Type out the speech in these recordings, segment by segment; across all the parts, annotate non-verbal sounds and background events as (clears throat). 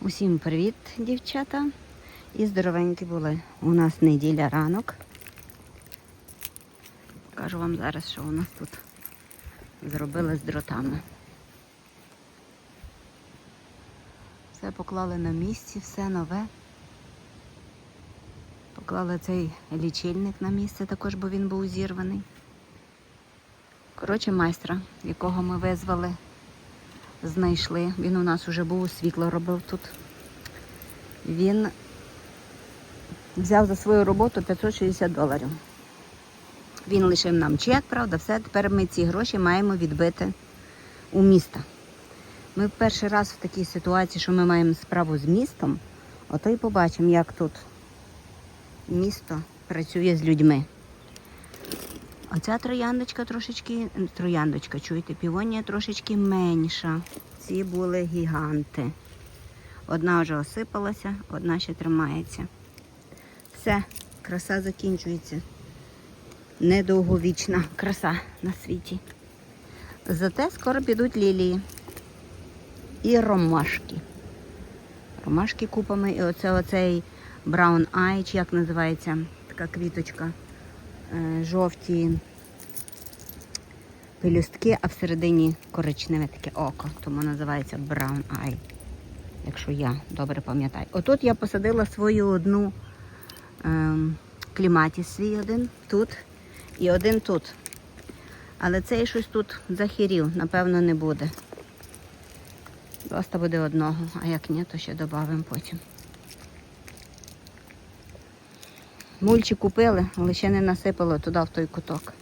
Усім привіт, дівчата. І здоровенькі були. У нас неділя ранок. Покажу вам зараз, що у нас тут зробили з дротами. Все поклали на місці, все нове. Поклали цей лічильник на місце також, бо він був зірваний. Коротше, майстра, якого ми визвали, знайшли. Він у нас вже був, світло робив тут. Він взяв за свою роботу 560 доларів. Він лишив нам чек, правда, все. Тепер ми ці гроші маємо відбити у міста. Ми перший раз в такій ситуації, що ми маємо справу з містом, ото й побачимо, як тут місто працює з людьми. Оця трояндочка трошечки, трояндочка, чуєте, півонія трошечки менша. Ці були гіганти. Одна вже осипалася, одна ще тримається. Все, краса закінчується. Недовговічна краса на світі. Зате скоро підуть лілії і ромашки. Ромашки купами, і оце оцей Brown Eye, чи як називається така квіточка. Е, Жовті пелюстки, а всередині коричневе таке око, тому називається Brown Eye, якщо я добре пам'ятаю. Отут я посадила свою одну ем, кліматіс свій один тут і один тут. Але цей щось тут захирів, напевно, не буде. Просто буде одного, а як ні, то ще додамо потім. Мульчі купили, але ще не насипало туди в той куток.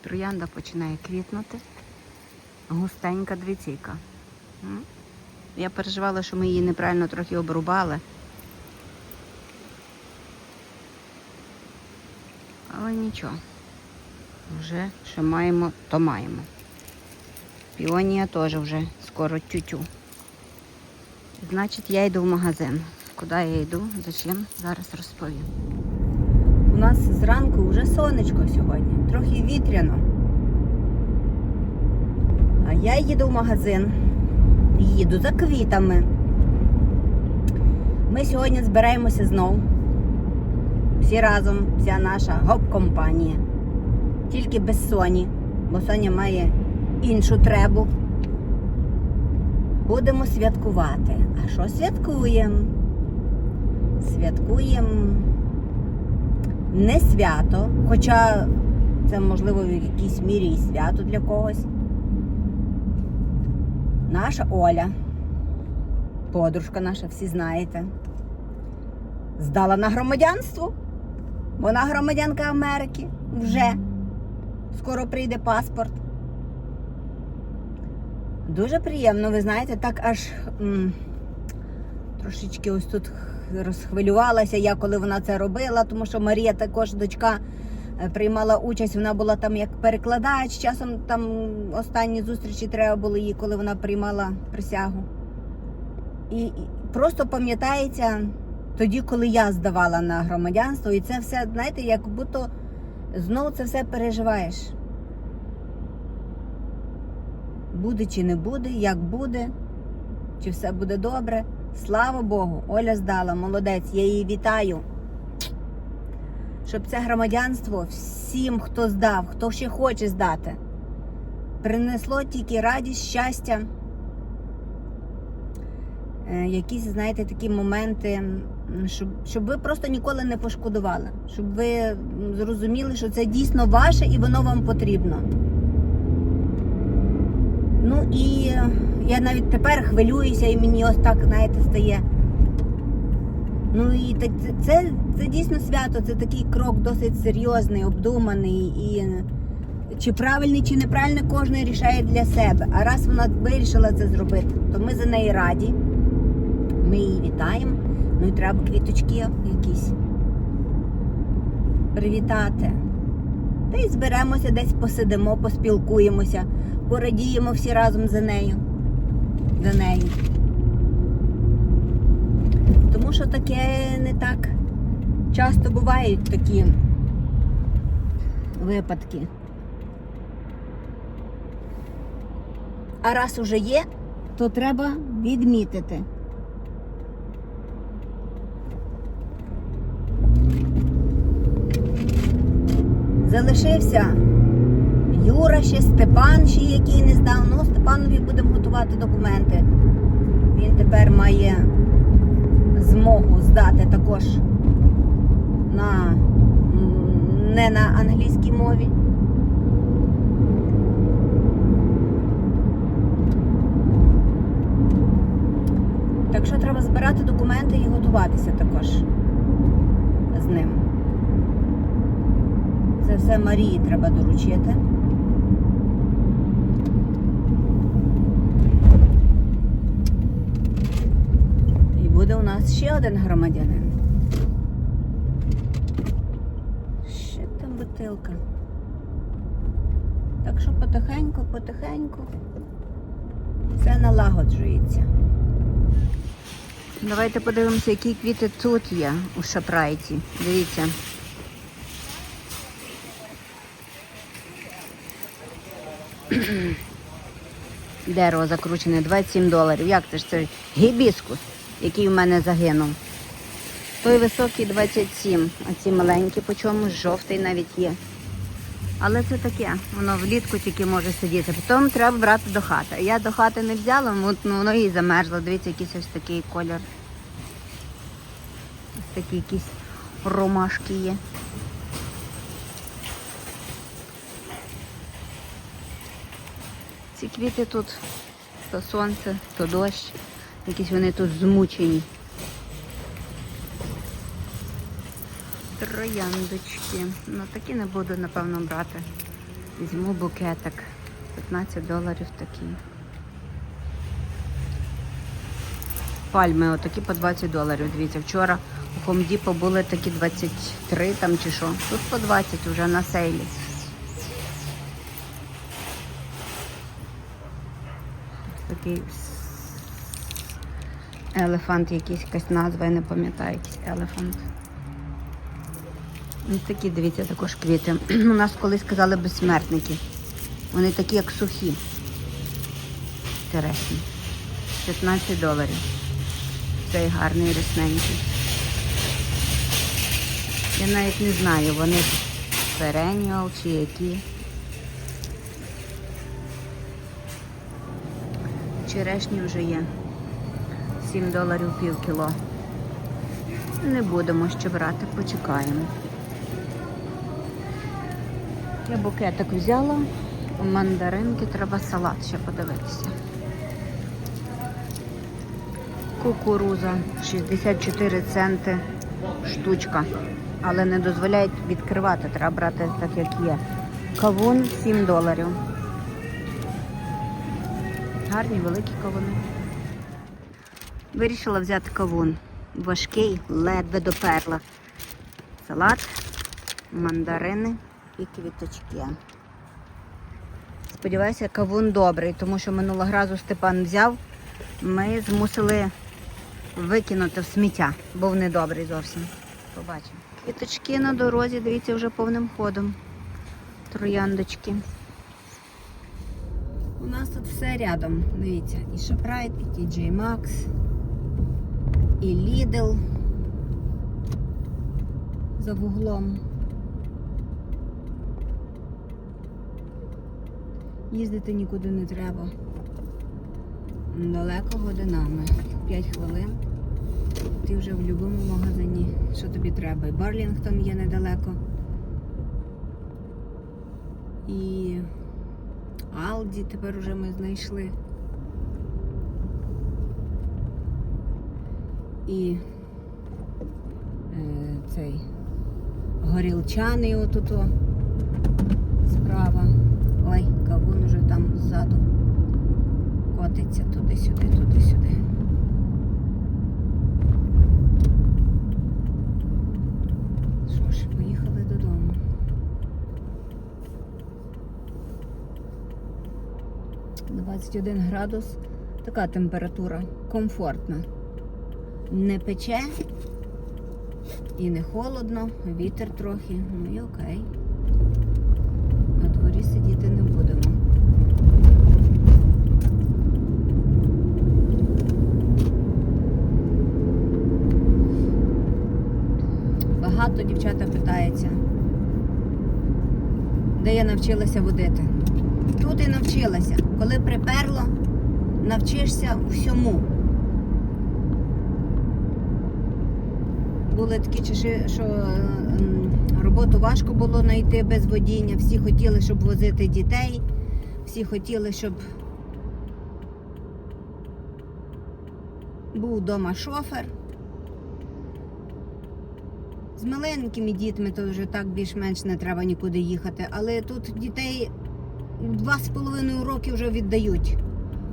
Троянда починає квітнути. Густенька двіційка. Я переживала, що ми її неправильно трохи обрубали. Але нічого. Вже що маємо, то маємо. Піонія теж вже скоро тютю. Значить, я йду в магазин. Куди я йду? Зачем? Зараз розповім. У нас зранку вже сонечко сьогодні, трохи вітряно. А я їду в магазин, їду за квітами. Ми сьогодні збираємося знов. Всі разом, вся наша гоп-компанія. Тільки без Соні, бо Соня має іншу требу. Будемо святкувати. А що святкуємо? Святкуємо не свято, хоча це можливо в якійсь мірі і свято для когось. Наша Оля, подружка наша, всі знаєте, здала на громадянство. Вона громадянка Америки вже. Скоро прийде паспорт. Дуже приємно, ви знаєте, так аж м, трошечки ось тут розхвилювалася я, коли вона це робила, тому що Марія також дочка е, приймала участь, вона була там як перекладач. Часом там останні зустрічі треба було їй, коли вона приймала присягу. І, і просто пам'ятається тоді, коли я здавала на громадянство, і це все, знаєте, як будто знову це все переживаєш. Буде чи не буде, як буде, чи все буде добре. Слава Богу, Оля здала, молодець, я її вітаю. Щоб це громадянство всім, хто здав, хто ще хоче здати, принесло тільки радість, щастя, е, якісь, знаєте, такі моменти, щоб, щоб ви просто ніколи не пошкодували, щоб ви зрозуміли, що це дійсно ваше і воно вам потрібно. Ну і я навіть тепер хвилююся, і мені ось так, знаєте, стає. Ну і це, це, це дійсно свято, це такий крок досить серйозний, обдуманий. І чи правильний, чи неправильний, кожен рішає для себе. А раз вона вирішила це зробити, то ми за неї раді. Ми її вітаємо. Ну і треба квіточки якісь привітати. Та й зберемося, десь посидимо, поспілкуємося, порадіємо всі разом за нею. За нею. Тому що таке не так часто бувають такі випадки. А раз уже є, то треба відмітити. Залишився Юра ще Степан, ще який не здав. Ну, Степанові будемо готувати документи. Він тепер має змогу здати також на не на англійській мові. Так що треба збирати документи і готуватися також з ним. Це все Марії треба доручити. І буде у нас ще один громадянин. Ще там бутилка. Так що потихеньку, потихеньку все налагоджується. Давайте подивимося, які квіти тут є у Шапрайті. Дивіться. Дерево закручене 27 доларів. Як це ж це гібіскус, який в мене загинув. Той високий 27, а ці маленькі по чомусь, жовтий навіть є. Але це таке, воно влітку тільки може сидіти. Потім треба брати до хати. Я до хати не взяла, ну, воно і замерзло. Дивіться, якийсь ось такий колір. Ось такі якісь ромашки є. Ці квіти тут то сонце, то дощ. Якісь вони тут змучені. Трояндочки. Ну такі не буду, напевно, брати. Візьму букетик. 15 доларів такі. Пальми отакі по 20 доларів. Дивіться, вчора у Depot були такі 23 там чи що. Тут по 20 вже на сейлі. Такий елефант, якийсь якась назва, я не пам'ятаю, якийсь елефант. Ось такі, дивіться, також квіти. (clears throat) У нас колись казали безсмертники. Вони такі, як сухі. Інтересні. 15 доларів. Цей гарний рясненький. Я навіть не знаю, вони переніал чи які. Черешні вже є. 7 доларів пів кіло. Не будемо ще брати, почекаємо. Я букетик взяла. У мандаринки треба салат ще подивитися. Кукуруза 64 центи штучка. Але не дозволяють відкривати, треба брати так, як є. Кавун 7 доларів. Гарні великі кавуни. Вирішила взяти кавун. Важкий, ледве доперла. Салат, мандарини і квіточки. Сподіваюся, кавун добрий, тому що минулого разу Степан взяв, ми змусили викинути в сміття, був недобрий зовсім. Побачимо. Квіточки на дорозі, дивіться, вже повним ходом. Трояндочки. У нас тут все рядом. Дивіться, і Шопрайт, і TJ Maxx, і Lidl за вуглом. Їздити нікуди не треба. Далеко годинами. 5 хвилин. Ти вже в будь-якому магазині, що тобі треба. І Барлінгтон є недалеко. І Алді тепер вже ми знайшли. І е, цей горілчаний отут справа. Ой, кавун уже там ззаду котиться туди-сюди, туди-сюди. Що ж, поїхали додому. Двадцять один градус. Така температура комфортна не пече і не холодно, вітер трохи, ну і окей. На дворі сидіти не будемо. Багато дівчата питається, де я навчилася водити. Тут і навчилася. Коли приперло, навчишся всьому. Були такі часи, що ем, роботу важко було знайти без водіння. Всі хотіли, щоб возити дітей, всі хотіли, щоб був вдома шофер. З маленькими дітьми то вже так більш-менш не треба нікуди їхати. Але тут дітей два з половиною роки вже віддають.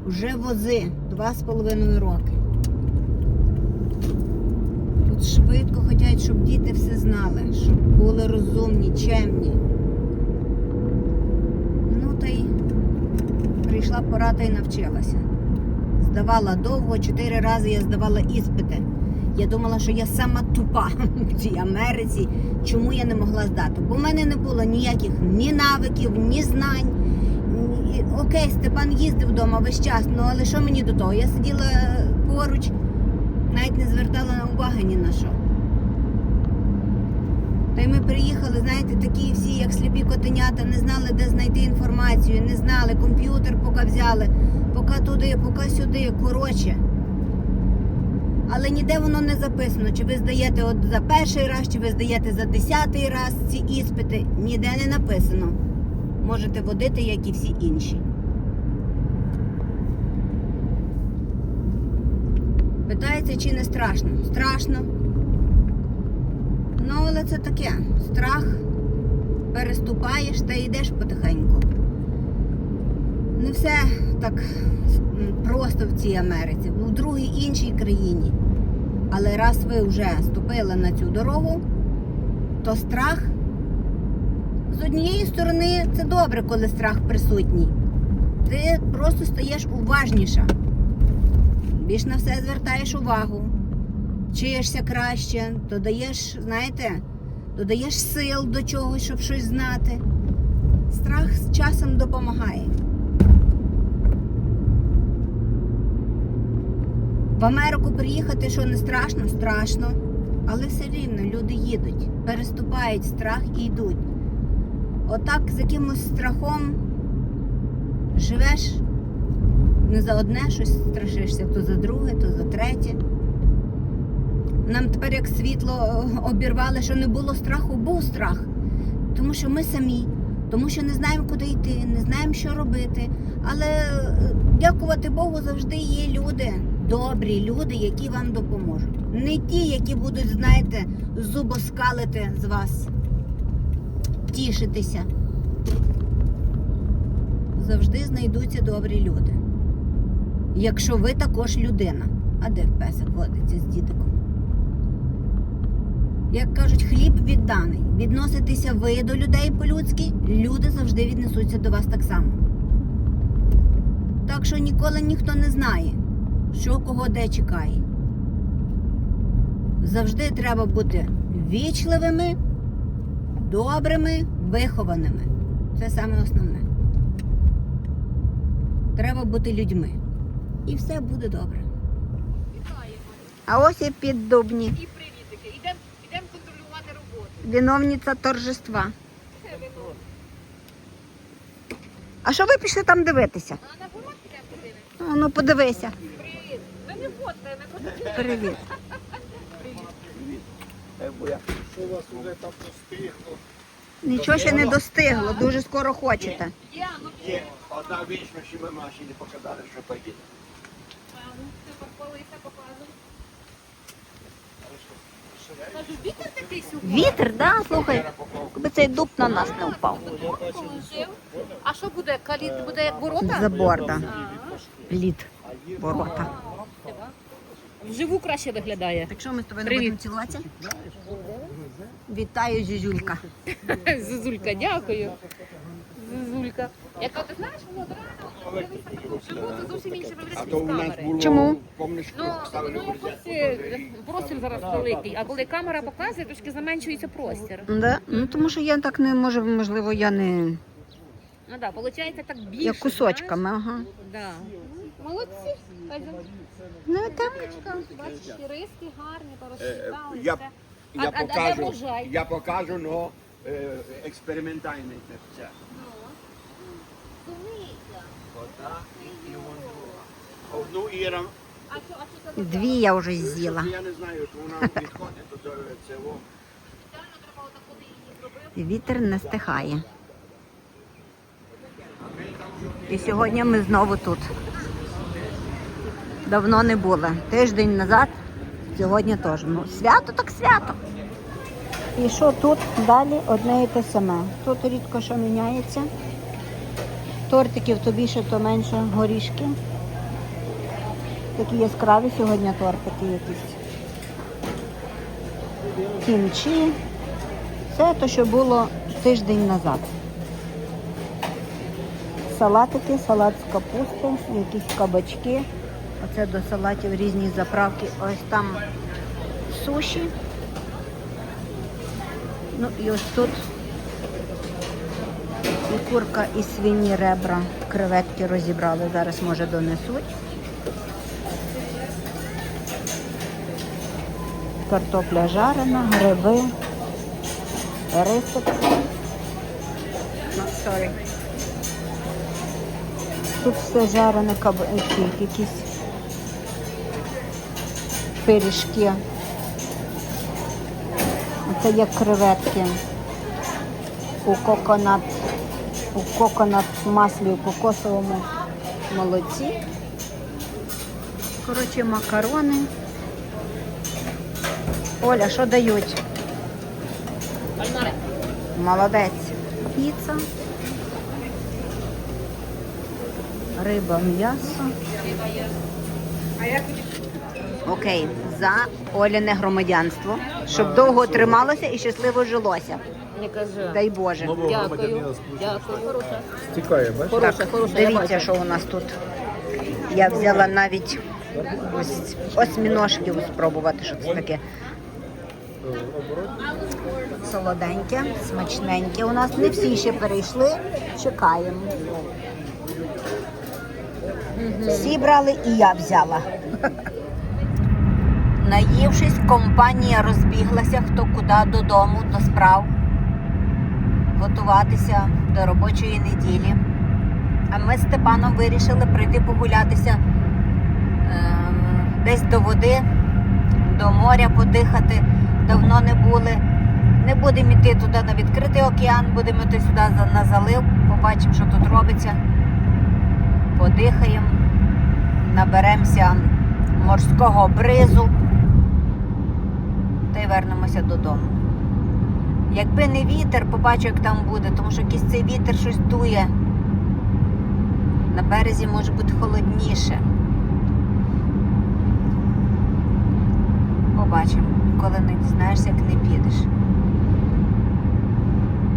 Вже вози два з половиною роки. Тут швидко хочуть, щоб діти все знали, щоб були розумні, чемні. Ну та й прийшла пора та й навчилася. Здавала довго, чотири рази я здавала іспити. Я думала, що я сама тупа (laughs) в цій Америці. Чому я не могла здати? Бо в мене не було ніяких ні навиків, ні знань. Окей, Степан їздив вдома весь час, ну але що мені до того? Я сиділа поруч, навіть не звертала уваги ні на що. Та й ми приїхали, знаєте, такі всі, як сліпі котенята, не знали, де знайти інформацію, не знали, комп'ютер поки взяли, поки туди, поки сюди, коротше. Але ніде воно не записано, чи ви здаєте от за перший раз, чи ви здаєте за десятий раз ці іспити. Ніде не написано. Можете водити, як і всі інші. Питається, чи не страшно? Страшно. Ну, але це таке. Страх переступаєш та йдеш потихеньку. Не все так просто в цій Америці, в другій іншій країні. Але раз ви вже ступили на цю дорогу, то страх з однієї сторони це добре, коли страх присутній. Ти просто стаєш уважніша. Більш на все звертаєш увагу, вчишся краще, додаєш, знаєте, додаєш сил до чогось, щоб щось знати. Страх з часом допомагає. В Америку приїхати, що не страшно? Страшно. Але все рівно люди їдуть, переступають страх і йдуть. Отак з якимось страхом живеш не за одне щось страшишся, то за друге, то за третє. Нам тепер як світло обірвали, що не було страху, був страх. Тому що ми самі, тому що не знаємо, куди йти, не знаємо, що робити. Але е, дякувати Богу, завжди є люди, добрі люди, які вам допоможуть. Не ті, які будуть, знаєте, зубоскалити з вас, тішитися. Завжди знайдуться добрі люди. Якщо ви також людина. А де песик водиться з дідиком? Як кажуть, хліб відданий. Відноситеся ви до людей по-людськи, люди завжди віднесуться до вас так само. Так що ніколи ніхто не знає, що кого де чекає. Завжди треба бути вічливими, добрими, вихованими. Це саме основне. Треба бути людьми. І все буде добре. А ось і піддубні. І привітики. Ідемо ідем контролювати роботу. Виновниця торжества. А що ви пішли там дивитися? А на город підемо Ну, подивися. Привіт. Ми не фоткаємо, ми просто Привіт. Що у вас вже там достигло? Нічого ще не достигло, дуже скоро хочете. Є, ну Є одна вічно, що ми наші не показали, що поїде. Показуй. Кажу, вітер такий сьогодні. Вітер, да? Слухай, якби цей дуб на нас не впав. Положив. А що буде? Каліт буде як ворота? Забор, да. А, Лід. Ворота. Вживу краще виглядає. Так що ми з тобою Привіт. будемо цілуватися? Вітаю, Зюзюлька. (laughs) Зузулька, дякую. Зузулька. Яка ти знаєш, воно рано. Живу, зовсім інше А з камери. Чому? Ну, ну якось е, простір зараз великий, а коли камера показує, трошки заменшується простір. Да? Ну тому що я так не можу, можливо, я не Ну так, виходить так більше. як кусочками, ага. Да. Молодці. Ну так. Умничка. Бачиш, і риски гарні, Е, порозчитали. я- все. я А- а- а де покажу, врожай? я покажу, но е, експериментальне це. Сумійка. Отак і, і вон друга. Одну Іра? Дві я вже з'їла. я не знаю, що вона відходить вітер не стихає. І сьогодні ми знову тут. Давно не були. Тиждень назад, сьогодні теж. Ну, свято так свято. І що тут далі одне і те саме. Тут рідко що міняється. Тортиків то більше, то менше горішки. Такі яскраві сьогодні тортики якісь. Кімчі. Це те, що було тиждень назад. Салатики, салат з капусти, якісь кабачки. Оце до салатів різні заправки. Ось там суші. Ну і ось тут і курка, і свині ребра, креветки розібрали. Зараз може донесуть. Картопля жарена, гриби, рисик. Ну. Тут все жарене кабачки, якісь пиріжки. Це як креветки у коконат, у коконат маслі, у кокосовому молоці. Коротше, макарони. Оля, що дають? Молодець. Піца. Риба, м'ясо. Окей, за Оляне громадянство, щоб довго трималося і щасливо жилося. Не кажи. Дай Боже. Дякую. Дякую. Хороша. Стікає, бачиш? Хороша, хороша. Дивіться, що у нас тут. Я взяла навіть ось осьміножків спробувати, що це таке. Солоденьке, смачненьке. У нас не всі ще перейшли. Чекаємо. Всі брали і я взяла. Наївшись, компанія розбіглася хто куди додому, до справ, готуватися до робочої неділі. А ми з Степаном вирішили прийти погулятися ем, десь до води, до моря подихати. Давно не були. Не будемо йти туди на відкритий океан, будемо йти сюди на залив, побачимо, що тут робиться. Подихаємо, наберемося морського бризу та й вернемося додому. Якби не вітер, побачу, як там буде, тому що якийсь цей вітер щось дує. На березі може бути холодніше. Побачимо, коли не дізнаєшся, як не підеш.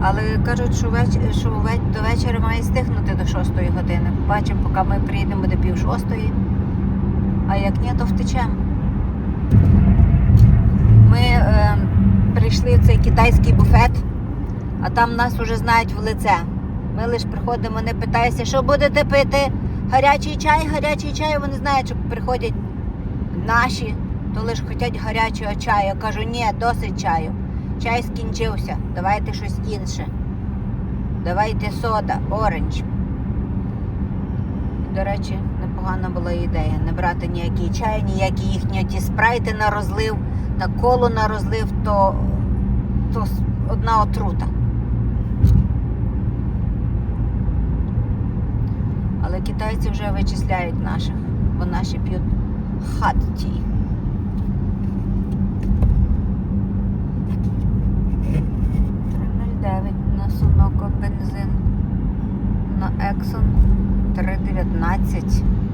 Але кажуть, що, веч... що до вечора має стихнути до 6 години. Побачимо, поки ми приїдемо до пів шостої. А як ні, то втечемо. Ми е, прийшли в цей китайський буфет, а там нас вже знають в лице. Ми лише приходимо, не питаєшся, що будете пити? Гарячий чай, гарячий чай. Вони знають, що приходять наші, то лише хочуть гарячого чаю. Я кажу, ні, досить чаю. Чай скінчився, давайте щось інше. Давайте сода, оранж. До речі, непогана була ідея. Не брати ніякий чай, ніякі їхні ті спрайти на розлив, на коло на розлив, то, то одна отрута. Але китайці вже вичисляють наших, бо наші п'ють хат-ті. на Суноко бензин. На Exxon 3,19.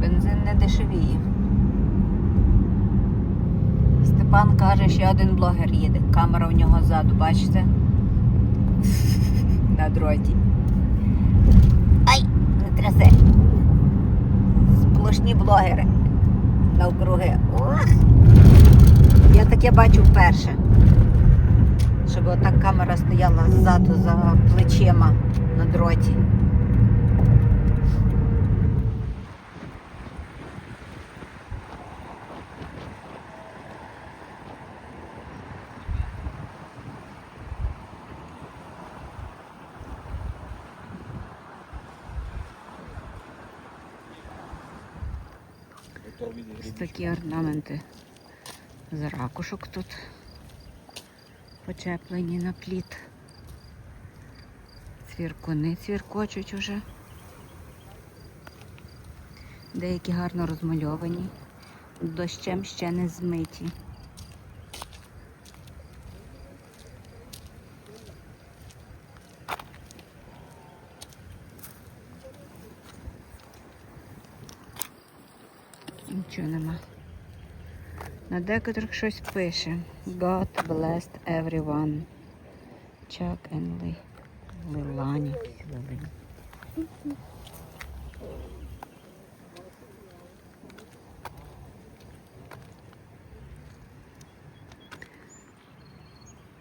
Бензин не дешевіє. Степан каже, ще один блогер їде. Камера у нього ззаду, бачите? (laughs) На дроті. Ай, не трясе. Сплошні блогери. Навкруги. Ох! Я таке бачу вперше. Щоб отак камера стояла ззаду за плечима на дроті. Такі орнаменти з ракушок тут почеплені на пліт. Цвіркуни цвіркочуть уже. Деякі гарно розмальовані, дощем ще не змиті. Нічого нема. На декотрих щось пише. God blessed everyone. Chuck and Lee. Лилані.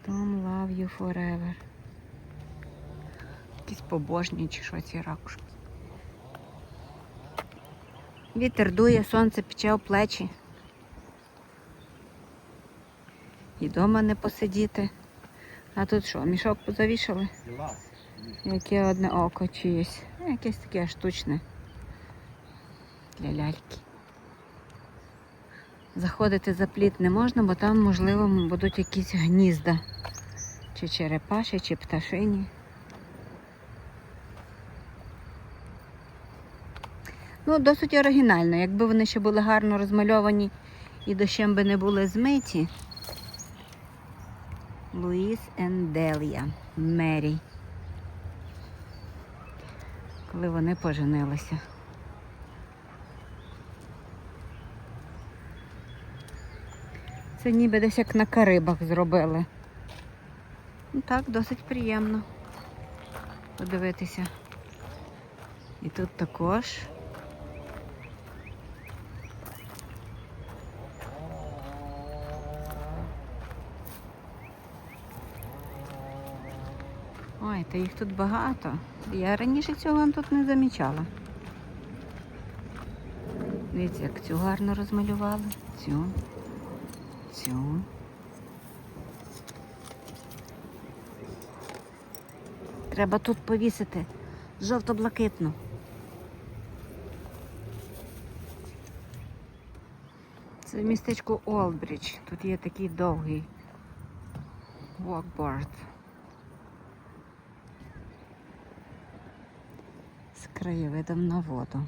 Tom love you forever. Якісь побожні чи що ці ракушки. Вітер дує, сонце пече у плечі. І дома не посидіти. А тут що, мішок позавішали? Яке одне око чиєсь. Ну, Якесь таке штучне для ляльки. Заходити за пліт не можна, бо там, можливо, будуть якісь гнізда. Чи черепаші, чи пташині. Ну, досить оригінально. Якби вони ще були гарно розмальовані і дощем би не були змиті. Луїс Енделія, Мері. Коли вони поженилися. Це ніби десь як на Карибах зробили. Ну так, досить приємно подивитися. І тут також. Ой, та їх тут багато. Я раніше цього тут не замічала. Дивіться, як цю гарно розмалювали. Цю. Цю. Треба тут повісити жовто-блакитну. Це містечко Олбридж. Тут є такий довгий walkboard. Краєвидом на воду.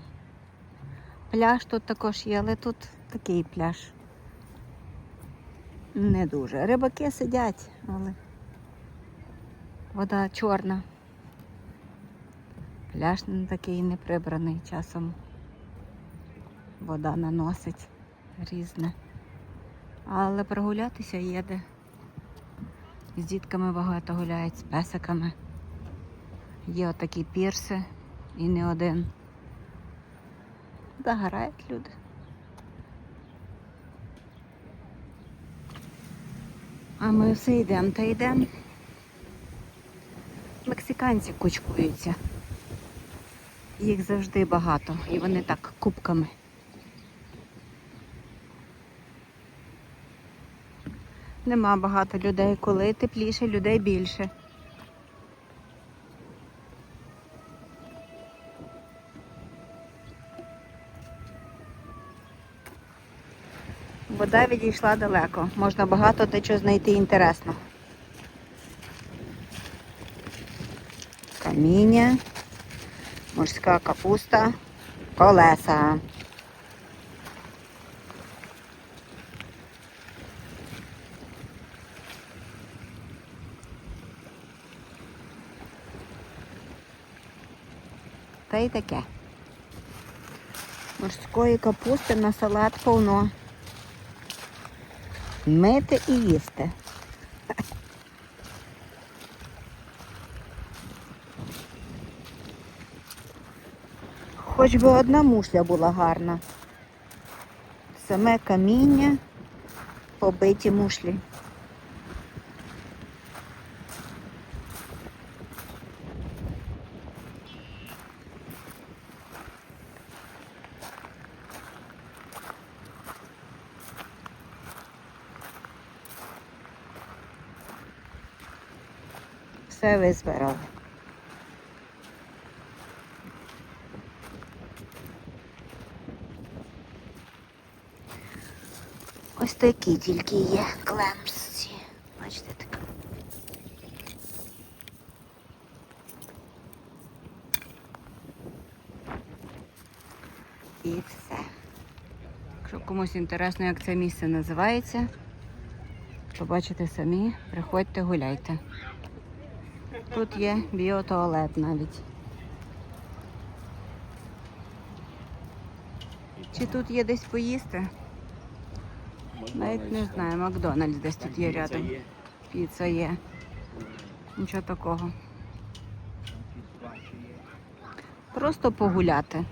Пляж тут також є, але тут такий пляж. Не дуже. Рибаки сидять, але вода чорна. Пляж не такий не прибраний часом. Вода наносить різне. Але прогулятися є де. З дітками багато гуляють, з песиками. Є отакі пірси і не один. Загорають люди. А ми все йдемо та йдемо. Мексиканці кучкуються. Їх завжди багато, і вони так кубками. Нема багато людей. Коли тепліше, людей більше. Вода відійшла далеко. Можна багато де чого знайти інтересно. Каміння, морська капуста, колеса. Та й таке. Морської капусти на салат повно. Мити і їсти. Хоч би одна мушля була гарна. Саме каміння, побиті мушлі. Все визбирали. Ось такі тільки є клемсці. Бачите так. І все. Якщо комусь інтересно, як це місце називається, побачите самі, приходьте, гуляйте. Тут є біотуалет навіть. Чи тут є десь поїсти? Навіть не знаю, Макдональдс десь тут є рядом. Піца є. Нічого такого. Просто погуляти.